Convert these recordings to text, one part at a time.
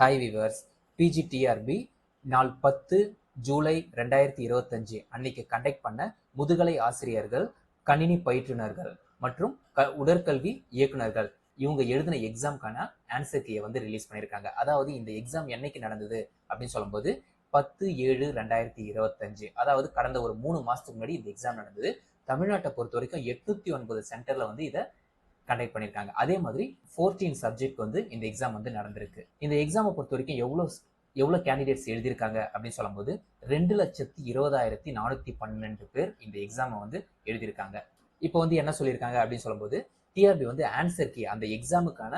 Hi viewers PGTRB நாள் பத்து ஜூலை ரெண்டாயிரத்தி இருபத்தஞ்சு. அன்னைக்கு கண்டக்ட் பண்ண முதுகலை ஆசிரியர்கள் கணினி பயிற்றுனர்கள் மற்றும் க உடற்கல்வி இயக்குனர்கள். இவங்க எழுதின எக்ஸாம்க்கான ஆன்சர் கீயை வந்து ரிலீஸ் பண்ணியிருக்காங்க அதாவது இந்த எக்ஸாம் என்னைக்கு நடந்தது அப்படின்னு சொல்லும்போது பத்து ஏழு ரெண்டாயிரத்தி இருபத்தஞ்சு. அதாவது கடந்த ஒரு மூணு மாதத்துக்கு முன்னாடி இந்த எக்ஸாம் நடந்தது. தமிழ்நாட்டை பொறுத்த வரைக்கும் எட்நூத்தி ஒன்பது சென்டர்ல வந்து இதை கண்டக்ட் பண்ணியிருக்காங்க அதே மாதிரி ஃபோர்டீன் சப்ஜெக்ட் வந்து இந்த எக்ஸாம் வந்து நடந்திருக்கு. இந்த எக்ஸாமை பொறுத்த வரைக்கும் எவ்வளோ எவ்வளோ கேண்டிடேட்ஸ் எழுதியிருக்காங்க அப்படின்னு சொல்லும்போது ரெண்டு லட்சத்தி இருபதாயிரத்தி நானூற்றி பன்னெண்டு பேர் இந்த எக்ஸாமை வந்து எழுதியிருக்காங்க. இப்போ வந்து என்ன சொல்லியிருக்காங்க அப்படின்னு சொல்லும்போது டிஆர்பி வந்து ஆன்சர் கீ அந்த எக்ஸாமுக்கான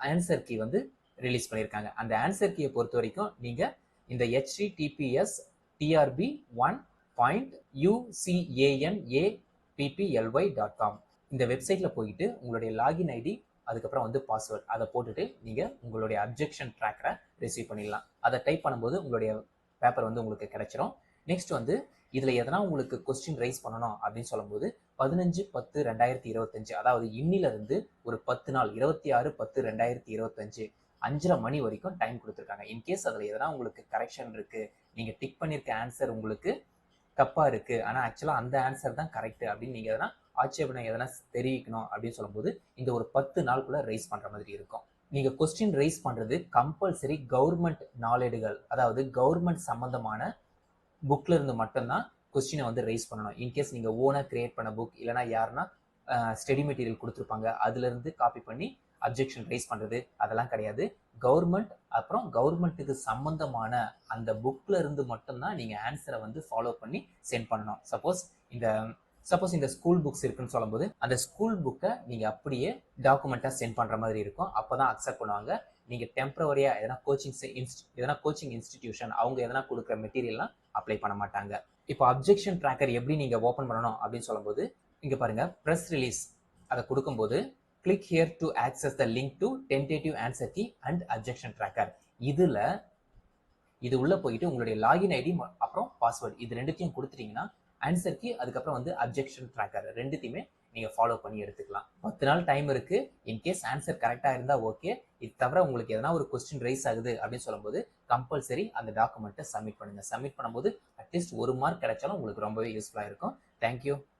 ஆன்சர் கீ வந்து ரிலீஸ் பண்ணியிருக்காங்க. அந்த ஆன்சர் கீயை பொறுத்த வரைக்கும் நீங்கள் இந்த HTTPS TRB one point UCANA PPLY dot com இந்த வெப்சைட்டில் போயிட்டு உங்களுடைய லாகின் ஐடி அதுக்கப்புறம் வந்து பாஸ்வேர்ட் அதை போட்டுட்டு நீங்கள் உங்களுடைய அப்ஜெக்ஷன் ட்ராக்கரை ரிசீவ் பண்ணிடலாம். அதை டைப் பண்ணும்போது உங்களுடைய பேப்பர் வந்து உங்களுக்கு கிடைச்சிரும். நெக்ஸ்ட் வந்து இதில் எதனா உங்களுக்கு கொஸ்டின் ரைஸ் பண்ணணும் அப்படின்னு சொல்லும்போது பதினஞ்சு பத்து ரெண்டாயிரத்தி இருபத்தஞ்சு அதாவது இன்னிலிருந்து ஒரு பத்து நாள் இருபத்தி ஆறு பத்து ரெண்டாயிரத்தி இருபத்தஞ்சு அஞ்சரை மணி வரைக்கும் டைம் கொடுத்துருக்காங்க. இன்கேஸ் அதில் எதனா உங்களுக்கு கரெக்ஷன் இருக்குது நீங்கள் டிக் பண்ணியிருக்க ஆன்சர் உங்களுக்கு தப்பாக இருக்குது ஆனால் ஆக்சுவலாக அந்த ஆன்சர் தான் கரெக்ட் அப்படின்னு நீங்கள் எதனா ஆட்சேபனை எதனா தெரிவிக்கணும் அப்படின்னு சொல்லும்போது இந்த ஒரு பத்து நாளுக்குள்ள ரைஸ் பண்ணுற மாதிரி இருக்கும். நீங்கள் கொஸ்டின் ரைஸ் பண்ணுறது கம்பல்சரி கவர்மெண்ட் நாளேடுகள் அதாவது கவர்மெண்ட் சம்மந்தமான புக்ல இருந்து மட்டும்தான் கொஸ்டினை வந்து ரைஸ் பண்ணணும். இன்கேஸ் நீங்கள் ஓனாக கிரியேட் பண்ண புக் இல்லைனா யாருன்னா ஸ்டடி மெட்டீரியல் கொடுத்துருப்பாங்க. அதுலேருந்து காப்பி பண்ணி அப்ஜெக்ஷன் ரைஸ் பண்ணுறது அதெல்லாம் கிடையாது. கவர்மெண்ட் அப்புறம் கவர்மெண்ட்டுக்கு சம்மந்தமான அந்த புக்ல இருந்து மட்டும்தான் நீங்கள் ஆன்சரை வந்து ஃபாலோ பண்ணி சென்ட் பண்ணணும். சப்போஸ் இந்த சப்போஸ் இந்த ஸ்கூல் புக்ஸ் இருக்குன்னு சொல்லும்போது அந்த ஸ்கூல் புக்கை நீங்கள் அப்படியே டாக்குமெண்ட்டாக சென்ட் பண்ணுற மாதிரி இருக்கும். அப்போ தான் அக்செப்ட் பண்ணுவாங்க. நீங்கள் டெம்பரவரியாக எதனா கோச்சிங் எதனா கோச்சிங் இன்ஸ்டிடியூஷன் அவங்க எதனா கொடுக்குற மெட்டீரியல்லாம் அப்ளை பண்ண மாட்டாங்க. இப்போ அப்ஜெக்ஷன் ட்ராக்கர் எப்படி நீங்கள் ஓப்பன் பண்ணணும் அப்படின்னு சொல்லும்போது இங்கே பாருங்க ப்ரெஸ் ரிலீஸ் அதை கொடுக்கும்போது click here to access the link to tentative answer key and objection tracker இதில் இது உள்ள போயிட்டு உங்களுடைய லாகின் ஐடி அப்புறம் பாஸ்வேர்டு இது ரெண்டுத்தையும் கொடுத்துட்டீங்கன்னா ஆன்சர் கீ அதுக்கப்புறம் வந்து அப்ஜெக்ஷன் ட்ராக்கர் ரெண்டுத்தையுமே நீங்கள் ஃபாலோ பண்ணி எடுத்துக்கலாம். பத்து நாள் டைம் இருக்கு. இன்கேஸ் ஆன்சர் கரெக்டாக இருந்தால் ஓகே இது தவிர உங்களுக்கு எதனா ஒரு கொஸ்டின் ரைஸ் ஆகுது அப்படின்னு சொல்லும்போது கம்பல்சரி அந்த டாக்குமெண்ட்டை சப்மிட் பண்ணுங்கள் சப்மிட் பண்ணும்போது அட்லீஸ்ட் ஒரு மார்க் கிடைச்சாலும் உங்களுக்கு ரொம்பவே யூஸ்ஃபுல்லாக இருக்கும். தேங்க்யூ